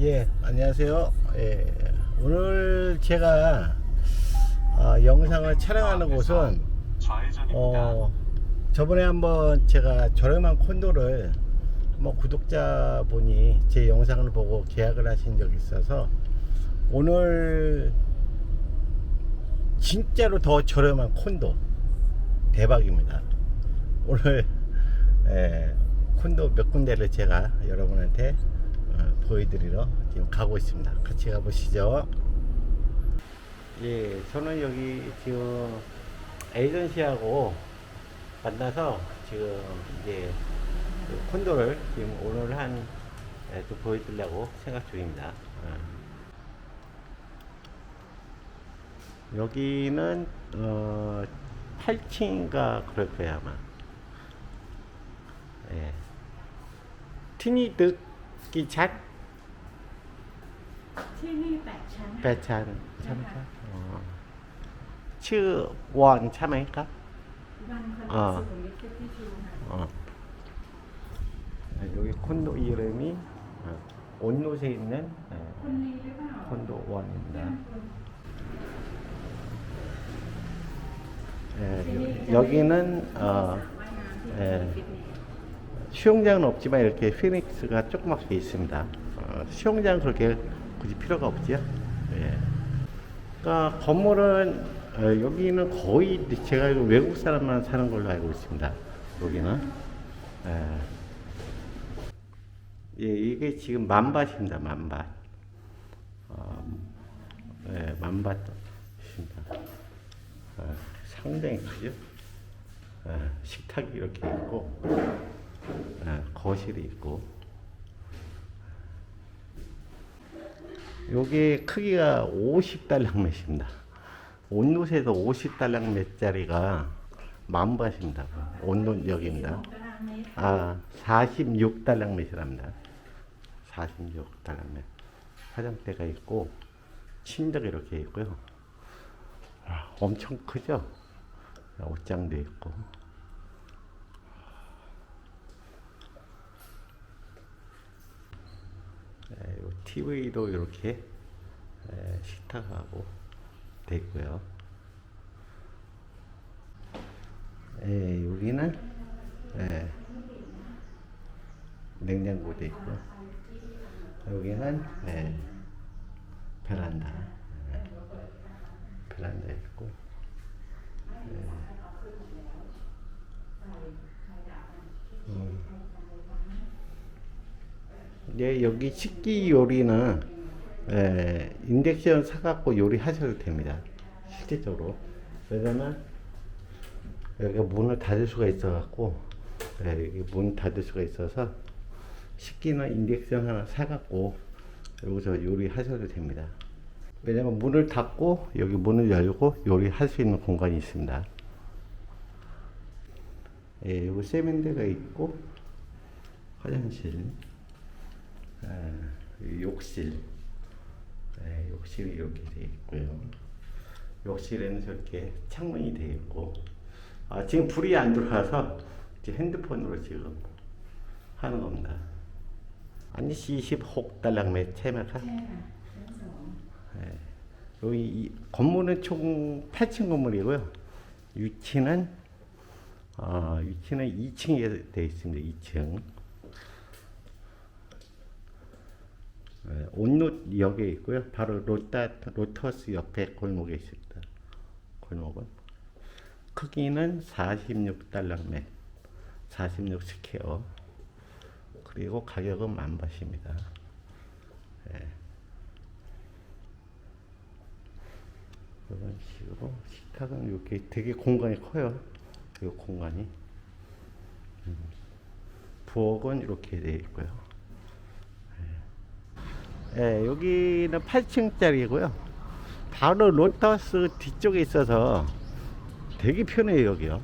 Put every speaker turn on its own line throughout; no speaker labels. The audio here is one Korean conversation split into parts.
예, 안녕하세요. 예, 오늘 제가 아, 영상을 촬영하는 곳은
좌회전입니다.
어, 저번에 한번 제가 저렴한 콘도를 뭐 구독자분이 제 영상을 보고 계약을 하신 적이 있어서 오늘 진짜로 더 저렴한 콘도 대박입니다. 오늘 예, 콘도 몇 군데를 제가 여러분한테 어, 보여드리러 지금 가고 있습니다. 같이 가보시죠. 예, 저는 여기 지금 에이전시하고 만나서 지금 이제 그 콘도를 지금 오늘 한 예, 또 보여드리려고 생각 중입니다. 어. 여기는 어 8층인가 그럴 거야 아마. 예. 티니 듣기 잘
ที่นี่แปดชั้น
แปดชั้นใช่ไหมครับอ๋อชื่อวอนใช่ไหมครับ
วันคอน
อ่า
สุขุมวิทที่ชูค่ะ
어. 아, 여기 콘도 이름이 어, 온롯에 있는 예,
คนนี้หรือเปล่า
콘도 원입니다.
คน
예, 여- 여기는 어,
ว่ายน้ำที่
เอ่อ
ฟิตเนส
수영장은 없지만 이렇게 피닉스가 조그맣게 있습니다. 어, 수영장 그렇게 굳이 필요가 없지요. 예. 그러니까 건물은 어, 여기는 거의 제가 알고 외국 사람만 사는 걸로 알고 있습니다. 여기는. 예. 예, 이게 지금 만밭입니다. 만밭. 어, 예, 만밭입니다. 어, 상당히 크죠. 어, 식탁이 이렇게 있고. 아, 거실이 있고 요게 크기가 50달랑 몇입니다. 온도에서 50달랑 몇 짜리가 만밭입니다. 온돈 여기입니다. 아, 46달랑 몇이랍니다. 46달랑 몇. 화장대가 있고, 침대가 이렇게 있고요. 아, 엄청 크죠? 옷장도 있고. TV도 이렇게 에, 식탁하고 돼 있고요. 예, 여기는 예, 냉장고 돼 있고 여기는 예, 베란다 예, 베란다 있고 예. 예, 여기 식기 요리는 에, 인덱션 사갖고 요리하셔도 됩니다. 실질적으로. 왜냐면 여기가 문을 닫을 수가 있어갖고 예, 여기 문 닫을 수가 있어서 식기는 인덱션 하나 사갖고 여기서 요리하셔도 됩니다. 왜냐면 문을 닫고 여기 문을 열고 요리할 수 있는 공간이 있습니다. 예, 여기 세면대가 있고 화장실 예, 욕실 네, 욕실이 이렇게 되어 있고요. 욕실에는 저렇게 창문이 되어 있고 아, 지금 불이 안 들어와서 이제 핸드폰으로 지금 하는 겁니다. 아니
시십 혹달랑매 체마카.
네. 예, 여기 건물은 총 8층 건물이고요. 위치는 어, 위치는 2층에 되어 있습니다. 2층. 온롯역에 있고요. 바로 로타 로터스 옆에 골목에 있습니다. 골목은 크기는 46달러매, 46 스퀘어. 그리고 가격은 만바십니다. 예. 이런 식으로 식탁은 이렇게 되게 공간이 커요. 이 공간이. 음. 부엌은 이렇게 되어 있고요. 예, 여기는 8층짜리고요. 바로 로터스 뒤쪽에 있어서 되게 편해요, 여기요.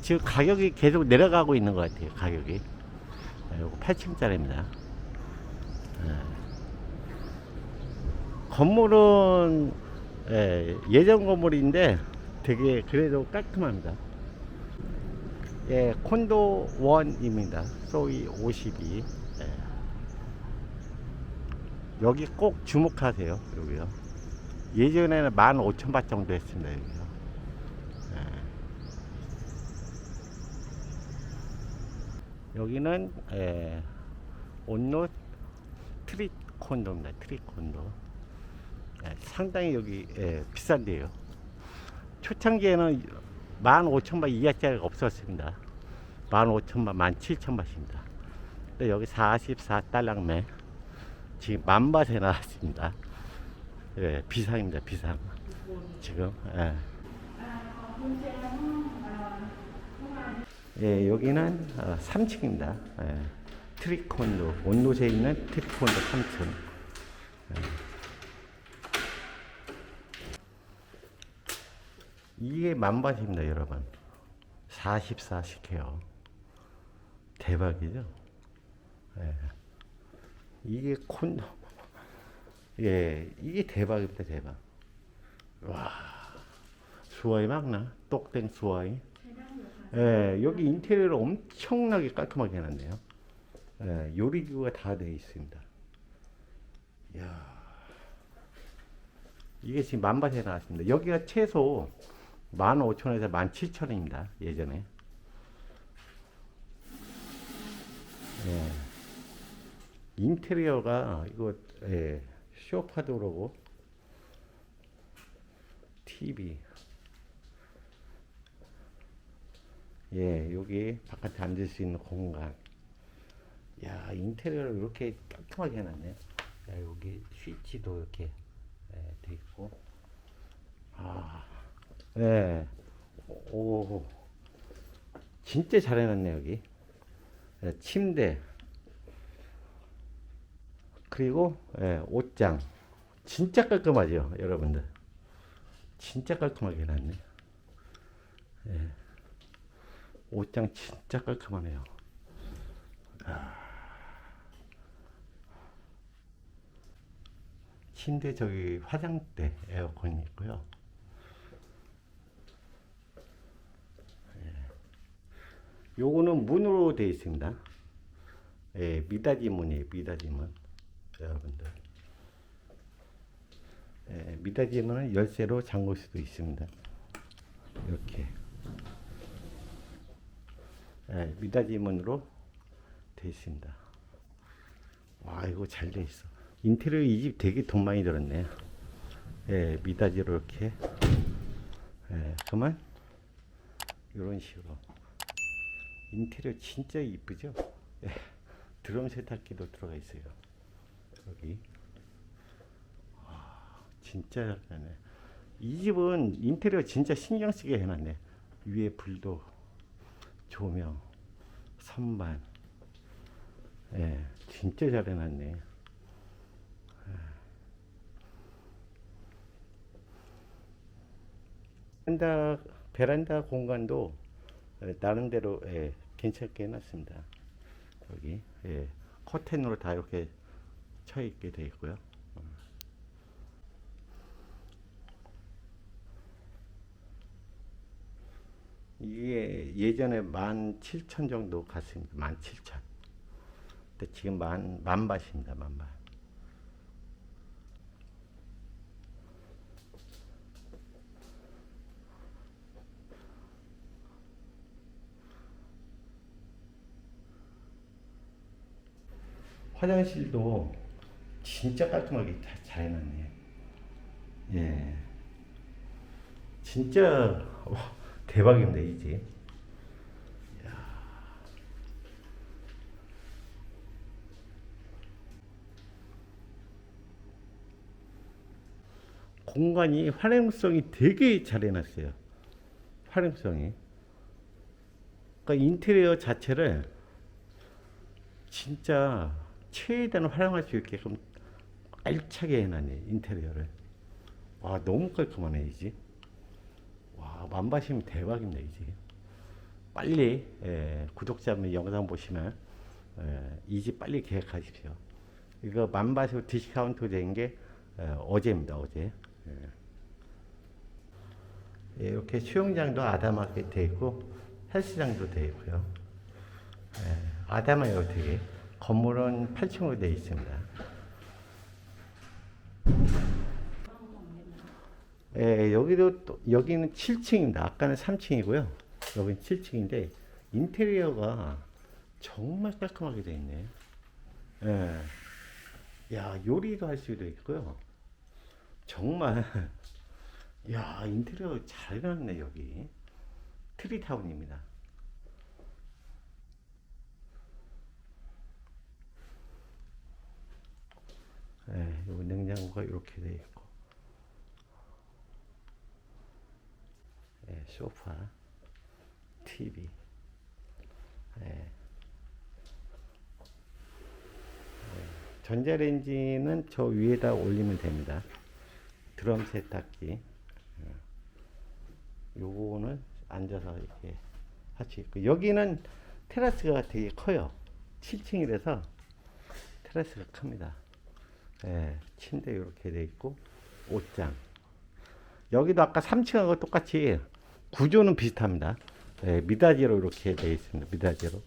지금 가격이 계속 내려가고 있는 것 같아요, 가격이. 예, 요거 8층짜리입니다. 건물은 예, 예전 건물인데 되게 그래도 깔끔합니다. 예, 콘도 원입니다. 소위 52. 예. 여기 꼭 주목하세요. 여기요. 예전에는 15,000밭 정도 했습니다. 여기요. 예. 여기는 에, 온로 트리콘도입니다. 트리콘도. 예, 상당히 여기 예, 비싼데요. 초창기에는 15,000밭 이하짜리가 없었습니다. 15,000밭, 17,000밭입니다. 근데 여기 44달러매 지금 만밭에 나왔습니다. 예, 비상입니다. 비상. 지금. 예. 예, 여기는 어, 3층입니다. 예, 트리콘도 온도에 있는 트리콘도 3층. 예. 이게 만밭입니다, 여러분. 44씩 해요. 대박이죠? 예. 이게 콘도. 예, 이게 대박입니다, 대박. 와, 수화이 막나? 똑땡 수화이. 예, 여기 인테리어를 엄청나게 깔끔하게 해놨네요. 예, 요리기구가 다 되어 있습니다. 이야. 이게 지금 만밭에 나왔습니다. 여기가 최소 15,000원에서 17,000원입니다. 예전에. 예. 인테리어가 이거 예, 쇼파도 그러고 TV 예 여기 바깥에 앉을 수 있는 공간. 야 인테리어를 이렇게 깔끔하게 해놨네. 야 여기 스위치도 이렇게 예, 돼 있고. 아 예. 오 진짜 잘 해놨네 여기. 예, 침대 그리고 예, 옷장. 진짜 깔끔하죠 여러분들. 진짜 깔끔하게 해놨네. 예. 옷장 진짜 깔끔하네요. 아. 침대 저기 화장대 에어컨이 있고요. 예. 요거는 문으로 되어 있습니다. 예, 미닫이 문이에요 미닫이 문 여러분들. 예, 미닫이 문은 열쇠로 잠글 수도 있습니다. 이렇게. 예, 미닫이 문으로 되어 있습니다. 와 이거 잘 돼 있어. 인테리어 이 집 되게 돈 많이 들었네. 예, 미닫이로 이렇게. 예, 그만 이런 식으로. 인테리어 진짜 이쁘죠? 예, 드럼 세탁기도 들어가 있어요 여기. 와, 진짜 잘하네. 이 집은 인테리어 진짜 신경 쓰게 해놨네. 위에 불도 조명 선반. 예 진짜 잘 해놨네. 베란다 베란다 공간도 예, 나름대로 예, 괜찮게 해놨습니다. 여기 예, 커튼으로 다 이렇게 쳐 있게 되어 있고요. 이게 예전에 17,000 정도 갔습니다. 17,000. 근데 지금 만 만밭입니다. 만밭. 화장실도 진짜 깔끔하게 다 잘 해놨네. 예. 진짜 와, 대박인데 이제. 공간이 활용성이 되게 잘 해놨어요. 활용성이. 그러니까 인테리어 자체를 진짜 최대한 활용할 수 있게끔 알차게 해놨네 인테리어를. 와 너무 깔끔하네 이제. 와 만바시면 대박입니다 이제. 빨리 예, 구독자분 영상 보시면 예, 이집 빨리 계획하십시오. 이거 만바시고 디스카운트 된 게 어제입니다 어제. 예. 예, 이렇게 수영장도 아담하게 돼 있고 헬스장도 돼 있고요. 예, 아담해요 되게 건물은 8층으로 되어 있습니다 예, 여기도 또, 여기는 7층입니다. 아까는 3층이고요. 여기는 7층인데 인테리어가 정말 깔끔하게 되어 있네. 예. 야, 요리도 할 수도 있고요. 정말 야, 인테리어 잘 해놨네, 여기. 트리타운입니다. 예, 요 냉장고가 이렇게 돼 있고. 예, 소파, TV. 예. 예, 전자레인지는 저 위에다 올리면 됩니다. 드럼 세탁기. 예. 요거는 앉아서 이렇게 할 수 있고 여기는 테라스가 되게 커요. 7층이라서 테라스가 큽니다. 예, 침대 이렇게 돼 있고 옷장. 여기도 아까 3층하고 똑같이 구조는 비슷합니다. 예, 미닫이로 이렇게 돼 있습니다. 미닫이로.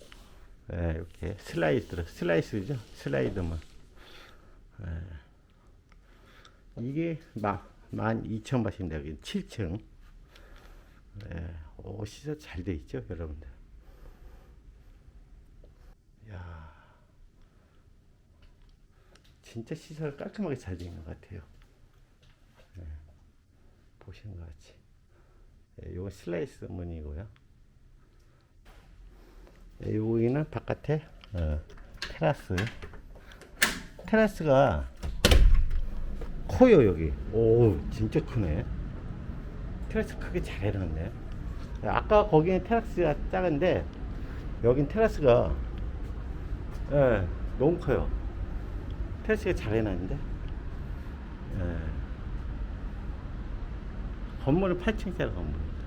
예, 이렇게 슬라이드로 슬라이스죠. 슬라이드만. 예. 이게 마, 12,000바트입니다. 여기 7층. 예, 오, 시설 잘 돼 있죠, 여러분들. 야, 진짜 시설 깔끔하게 잘 돼 있는 것 같아요. 예, 보시는 것 같이. 예, 요거 슬라이스 문이고요. 예, 여기는 바깥에 어, 테라스. 테라스가 커요 여기. 오, 진짜 크네. 테라스 크게 잘 해놨네. 아까 거기는 테라스가 작은데 여긴 테라스가 예, 너무 커요. 테라스가 잘 해놨는데. 예. 건물은 8층짜리 건물입니다.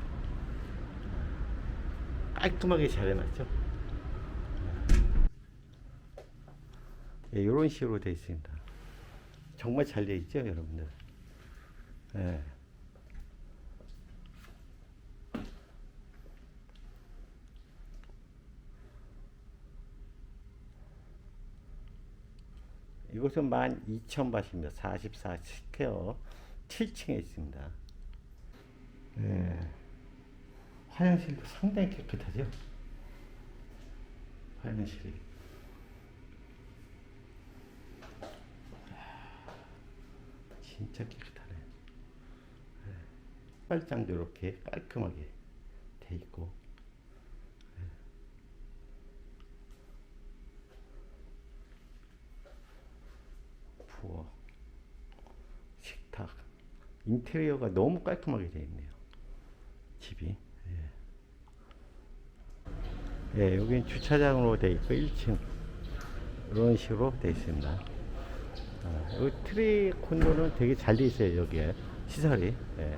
깔끔하게 잘 해놨죠. 예, 이런 식으로 되어 있습니다. 정말 잘 되어 있죠, 여러분들. 예. 이곳은 12,000바트입니다. 44 스퀘어 7층에 있습니다. 예. 화장실도 상당히 깨끗하죠? 화장실이. 진짜 깨끗하네. 예. 빨장도 이렇게 깔끔하게 돼 있고. 부엌, 식탁, 인테리어가 너무 깔끔하게 되어 있네요. 집이. 예. 예, 여기 주차장으로 되어 있고 1층 이런 식으로 되어 있습니다. 아, 여기 트리 콘도는 되게 잘 되어 있어요 여기에 시설이. 예.